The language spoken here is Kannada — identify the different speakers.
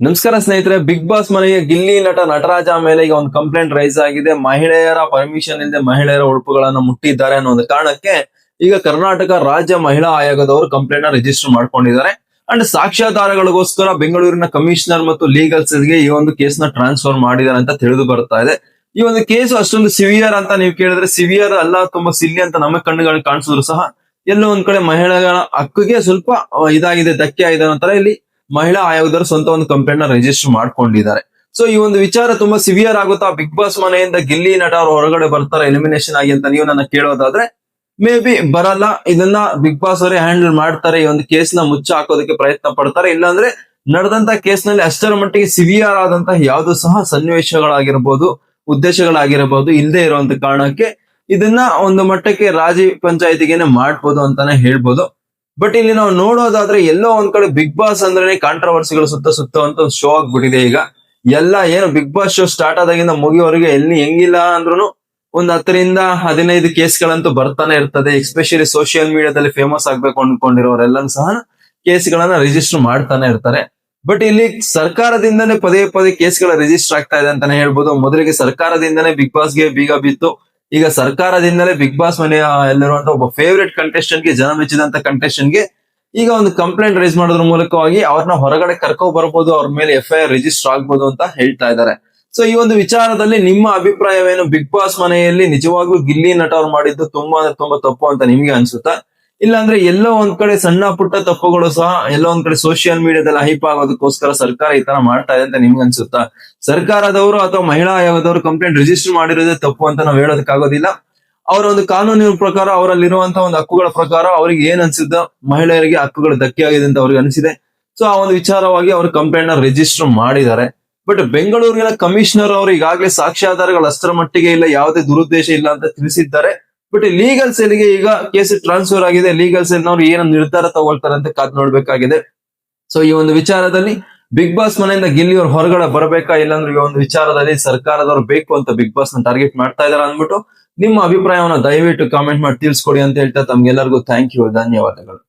Speaker 1: ನಮಸ್ಕಾರ ಸ್ನೇಹಿತರೆ ಬಿಗ್ ಬಾಸ್ ಮನೆಯ ಗಿಲ್ಲಿ ನಟ ನಟರಾಜ ಮೇಲೆ ಈಗ ಒಂದು ಕಂಪ್ಲೇಂಟ್ ರೈಸ್ ಆಗಿದೆ. ಮಹಿಳೆಯರ ಪರ್ಮಿಷನ್ ಇಲ್ಲದೆ ಮಹಿಳೆಯರ ಉಡುಪುಗಳನ್ನು ಮುಟ್ಟಿದ್ದಾರೆ ಅನ್ನೋ ಒಂದು ಕಾರಣಕ್ಕೆ ಈಗ ಕರ್ನಾಟಕ ರಾಜ್ಯ ಮಹಿಳಾ ಆಯೋಗದವರು ಕಂಪ್ಲೇಂಟ್ನ ರಿಜಿಸ್ಟರ್ ಮಾಡ್ಕೊಂಡಿದ್ದಾರೆ. ಅಂಡ್ ಸಾಕ್ಷ್ಯಾಧಾರಗಳಿಗೋಸ್ಕರ ಬೆಂಗಳೂರಿನ ಕಮಿಷನರ್ ಮತ್ತು ಲೀಗಲ್ಸ್ಗೆ ಈ ಒಂದು ಕೇಸ್ನ ಟ್ರಾನ್ಸ್ಫರ್ ಮಾಡಿದ್ದಾರೆ ಅಂತ ತಿಳಿದು ಬರ್ತಾ ಇದೆ. ಈ ಒಂದು ಕೇಸ್ ಅಷ್ಟೊಂದು ಸಿವಿಯರ್ ಅಂತ ನೀವು ಕೇಳಿದ್ರೆ ಸಿವಿಯರ್ ಅಲ್ಲ, ತುಂಬಾ ಸಿಲ್ಲಿ ಅಂತ ನಮ್ಮ ಕಣ್ಣುಗಳಿಗೆ ಕಾಣಿಸಿದ್ರು ಸಹ. ಎಲ್ಲೋ ಒಂದ್ ಕಡೆ ಮಹಿಳೆಗಳ ಹಕ್ಕಿಗೆ ಸ್ವಲ್ಪ ಇದಾಗಿದೆ, ಧಕ್ಕೆ ಆಗಿದೆ ಅನ್ನೋ ಇಲ್ಲಿ ಮಹಿಳಾ ಆಯೋಗದವರು ಸ್ವಂತ ಒಂದು ಕಂಪ್ಲೇಂಟ್ನ ರಿಜಿಸ್ಟರ್ ಮಾಡ್ಕೊಂಡಿದ್ದಾರೆ. ಸೊ ಈ ಒಂದು ವಿಚಾರ ತುಂಬಾ ಸಿವಿಯರ್ ಆಗುತ್ತಾ? ಬಿಗ್ ಬಾಸ್ ಮನೆಯಿಂದ ಗಿಲ್ಲಿ ನಟ ಅವರು ಹೊರಗಡೆ ಬರ್ತಾರೆ ಎಲಿಮಿನೇಷನ್ ಆಗಿ ಅಂತ ನೀವು ನನ್ನ ಕೇಳೋದಾದ್ರೆ ಮೇ ಬಿ ಬರಲ್ಲ. ಇದನ್ನ ಬಿಗ್ ಬಾಸ್ ಅವರೇ ಹ್ಯಾಂಡಲ್ ಮಾಡ್ತಾರೆ. ಈ ಒಂದು ಕೇಸ್ನ ಮುಚ್ಚ ಹಾಕೋದಕ್ಕೆ ಪ್ರಯತ್ನ ಪಡ್ತಾರೆ. ಇಲ್ಲಾಂದ್ರೆ ನಡೆದಂತ ಕೇಸ್ನಲ್ಲಿ ಅಷ್ಟರ ಮಟ್ಟಿಗೆ ಸಿವಿಯರ್ ಆದಂತಹ ಯಾವ್ದು ಸಹ ಸನ್ನಿವೇಶಗಳಾಗಿರ್ಬೋದು ಉದ್ದೇಶಗಳಾಗಿರಬಹುದು ಇಲ್ಲದೆ ಇರುವಂತ ಕಾರಣಕ್ಕೆ ಇದನ್ನ ಒಂದು ಮಟ್ಟಕ್ಕೆ ರಾಜಿ ಪಂಚಾಯತಿಗೆನೆ ಮಾಡ್ಬೋದು ಅಂತಾನೆ ಹೇಳ್ಬೋದು. ಬಟ್ ಇಲ್ಲಿ ನಾವು ನೋಡೋದಾದ್ರೆ ಎಲ್ಲೋ ಒಂದ್ ಕಡೆ ಬಿಗ್ ಬಾಸ್ ಅಂದ್ರೆ ಕಾಂಟ್ರವರ್ಸಿಗಳು ಸುತ್ತ ಸುತ್ತುವಂತ ಒಂದು ಶೋ ಆಗ್ಬಿಟ್ಟಿದೆ ಈಗ. ಎಲ್ಲ ಏನು ಬಿಗ್ ಬಾಸ್ ಶೋ ಸ್ಟಾರ್ಟ್ ಆದಾಗಿಂದ ಮುಗಿಯೋವರೆಗೆ ಎಲ್ಲಿ ಹೆಂಗಿಲ್ಲ ಅಂದ್ರೂ ಒಂದ್ ಹತ್ತರಿಂದ ಹದಿನೈದು ಕೇಸ್ಗಳಂತೂ ಬರ್ತಾನೆ ಇರ್ತದೆ. ಎಸ್ಪೆಷಲಿ ಸೋಷಿಯಲ್ ಮೀಡಿಯಾದಲ್ಲಿ ಫೇಮಸ್ ಆಗ್ಬೇಕು ಅನ್ಕೊಂಡಿರೋರೆಲ್ಲರೂ ಸಹ ಕೇಸ್ಗಳನ್ನ ರಿಜಿಸ್ಟರ್ ಮಾಡ್ತಾನೆ ಇರ್ತಾರೆ. ಬಟ್ ಇಲ್ಲಿ ಸರ್ಕಾರದಿಂದನೇ ಪದೇ ಪದೇ ಕೇಸ್ಗಳ ರಿಜಿಸ್ಟರ್ ಆಗ್ತಾ ಇದೆ ಅಂತಾನೆ ಹೇಳ್ಬೋದು. ಮೊದಲಿಗೆ ಸರ್ಕಾರದಿಂದನೇ ಬಿಗ್ ಬಾಸ್ಗೆ ಬೀಗ ಬಿತ್ತು. ಈಗ ಸರ್ಕಾರದಿಂದಲೇ ಬಿಗ್ ಬಾಸ್ ಮನೆಯ ಎಲ್ಲಿರುವಂತಹ ಒಬ್ಬ ಫೇವರೇಟ್ ಕಂಟೆಸ್ಟೆಂಟ್ಗೆ ಜನ ಮೆಚ್ಚಿದಂತ ಕಂಟೆಸ್ಟೆಂಟ್ಗೆ ಈಗ ಒಂದು ಕಂಪ್ಲೇಂಟ್ ರೈಸ್ ಮಾಡೋದ್ರ ಮೂಲಕವಾಗಿ ಅವ್ರನ್ನ ಹೊರಗಡೆ ಕರ್ಕೋ ಬರ್ಬೋದು, ಅವ್ರ ಮೇಲೆ ಎಫ್ ಐ ಆರ್ ರಿಜಿಸ್ಟರ್ ಆಗ್ಬೋದು ಅಂತ ಹೇಳ್ತಾ ಇದ್ದಾರೆ. ಸೊ ಈ ಒಂದು ವಿಚಾರದಲ್ಲಿ ನಿಮ್ಮ ಅಭಿಪ್ರಾಯವೇನು? ಬಿಗ್ ಬಾಸ್ ಮನೆಯಲ್ಲಿ ನಿಜವಾಗ್ಲೂ ಗಿಲ್ಲಿ ನಟ ಅವ್ರು ಮಾಡಿದ್ದು ತುಂಬಾ ಅಂದ್ರೆ ತುಂಬಾ ತಪ್ಪು ಅಂತ ನಿಮ್ಗೆ ಅನ್ಸುತ್ತಾ? ಇಲ್ಲಾಂದ್ರೆ ಎಲ್ಲೋ ಒಂದ್ ಕಡೆ ಸಣ್ಣ ಪುಟ್ಟ ತಪ್ಪುಗಳು ಸಹ ಎಲ್ಲೋ ಒಂದ್ ಕಡೆ ಸೋಷಿಯಲ್ ಮೀಡಿಯಾದಲ್ಲಿ ಹೈಪ್ ಆಗೋದಕ್ಕೋಸ್ಕರ ಸರ್ಕಾರ ಈ ತರ ಮಾಡ್ತಾ ಇದೆ ಅಂತ ನಿಮ್ಗೆ ಅನ್ಸುತ್ತಾ? ಸರ್ಕಾರದವರು ಅಥವಾ ಮಹಿಳಾ ಆಯೋಗದವರು ಕಂಪ್ಲೇಂಟ್ ರಿಜಿಸ್ಟರ್ ಮಾಡಿರೋದೇ ತಪ್ಪು ಅಂತ ನಾವು ಹೇಳೋದಕ್ಕಾಗೋದಿಲ್ಲ. ಅವರ ಒಂದು ಕಾನೂನಿನ ಪ್ರಕಾರ ಅವರಲ್ಲಿರುವಂತಹ ಒಂದು ಹಕ್ಕುಗಳ ಪ್ರಕಾರ ಅವ್ರಿಗೆ ಏನ್ ಅನ್ಸಿದ್ದ ಮಹಿಳೆಯರಿಗೆ ಹಕ್ಕುಗಳು ಧಕ್ಕೆ ಆಗಿದೆ ಅಂತ ಅವ್ರಿಗೆ ಅನಿಸಿದೆ. ಸೊ ಆ ಒಂದು ವಿಚಾರವಾಗಿ ಅವರು ಕಂಪ್ಲೇಂಟ್ನ ರಿಜಿಸ್ಟರ್ ಮಾಡಿದ್ದಾರೆ. ಬಟ್ ಬೆಂಗಳೂರಿನ ಕಮಿಷನರ್ ಅವರು ಈಗಾಗಲೇ ಸಾಕ್ಷ್ಯಾಧಾರಗಳು ಅಷ್ಟರ ಮಟ್ಟಿಗೆ ಇಲ್ಲ, ಯಾವುದೇ ದುರುದ್ದೇಶ ಇಲ್ಲ ಅಂತ ತಿಳಿಸಿದ್ದಾರೆ. ಬಟ್ ಲೀಗಲ್ ಸೆಲ್ಗೆ ಈಗ ಕೇಸ್ ಟ್ರಾನ್ಸ್ಫರ್ ಆಗಿದೆ ಲೀಗಲ್ ಸೆಲ್ನವ್ರು ಏನು ನಿರ್ಧಾರ ತಗೊಳ್ತಾರೆ ಅಂತ ಕಾದ್ ನೋಡ್ಬೇಕಾಗಿದೆ. ಸೊ ಈ ಒಂದು ವಿಚಾರದಲ್ಲಿ ಬಿಗ್ ಬಾಸ್ ಮನೆಯಿಂದ ಗಿಲ್ಲಿ ಅವ್ರು ಹೊರಗಡೆ ಬರಬೇಕಾ? ಇಲ್ಲಾಂದ್ರೆ ಈ ಒಂದು ವಿಚಾರದಲ್ಲಿ ಸರ್ಕಾರದವ್ರು ಬೇಕು ಅಂತ ಬಿಗ್ ಬಾಸ್ನ ಟಾರ್ಗೆಟ್ ಮಾಡ್ತಾ ಇದಾರೆ ಅಂದ್ಬಿಟ್ಟು ನಿಮ್ಮ ಅಭಿಪ್ರಾಯವನ್ನು ದಯವಿಟ್ಟು ಕಾಮೆಂಟ್ ಮಾಡಿ ತಿಳಿಸ್ಕೊಡಿ ಅಂತ ಹೇಳ್ತಾ ತಮ್ಗೆಲ್ಲರಿಗೂ ಥ್ಯಾಂಕ್ ಯು ಧನ್ಯವಾದಗಳು.